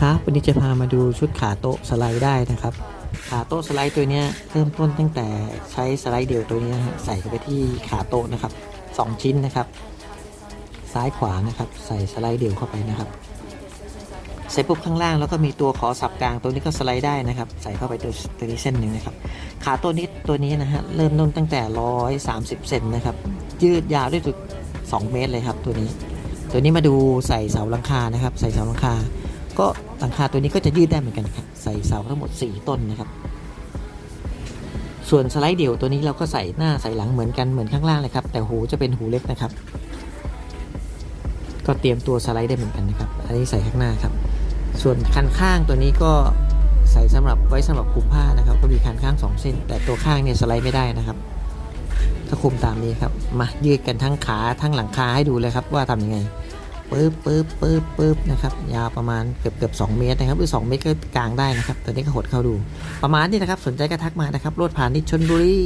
ครับวันนี้จะพามาดูชุดขาโต๊ะสไลด์ได้นะครับ ขาโต๊ะสไลด์ตัวนี้เริ่มต้นตั้งแต่ใช้สไลด์เดี่ยวตัวนี้ใส่เข้าไปที่ขาโต๊ะนะครับสองชิ้นนะครับ ซ้ายขวานะครับ ใส่สไลด์เดี่ยวเข้าไปนะครับใส่ปุ๊บข้างล่างแล้วก็มีตัวขอสับกลางตัวนี้ก็สไลด์ได้นะครับ ใส่เข้าไปตัวตัวนี้เส้นหนึ่งนะครับ ขาตัวนี้ตัวนี้นะฮะเริ่มต้นตั้งแต่ 130เซนนะครับ ยืดยาวได้ถึง2เมตรเลยครับตัวนี้ ตัวนี้มาดูใส่เสาหลังคานะครับ ใส่เสาหลังคา ก็หลังคาตัวนี้ก็จะยืดได้เหมือนกันครับใส่เสาทั้งหมด 4 ต้นนะครับ ส่วนสไลด์เดี่ยวตัวนี้เราก็ใส่หน้าใส่หลังเหมือนกันเหมือนข้างล่างเลยครับ แต่หูจะเป็นหูเล็กนะครับ ก็เตรียมตัวสไลด์ได้เหมือนกันนะครับ อันนี้ใส่ข้างหน้าครับ ส่วนคันข้างตัวนี้ก็ใส่สำหรับไว้สำหรับคลุมผ้านะครับ ก็มีคันข้าง 2 เส้น แต่ตัวข้างเนี่ยสไลด์ไม่ได้นะครับถ้าคุมตามนี้ครับมายืดกันทั้งขาทั้งหลังคาให้ดูเลยครับว่าทำยังไง ปึ๊บปึ๊บปึ๊บปึ๊บนะครับ ยาวประมาณเกือบเกือบสเมตรนะครับ หรือ 2 เมตรก็กลางได้นะครับ ตัวนี้ก็หดเข้าดู ประมาณนี้นะครับ สนใจก็ทักมานะครับ รถผ่านที่ชนบุรี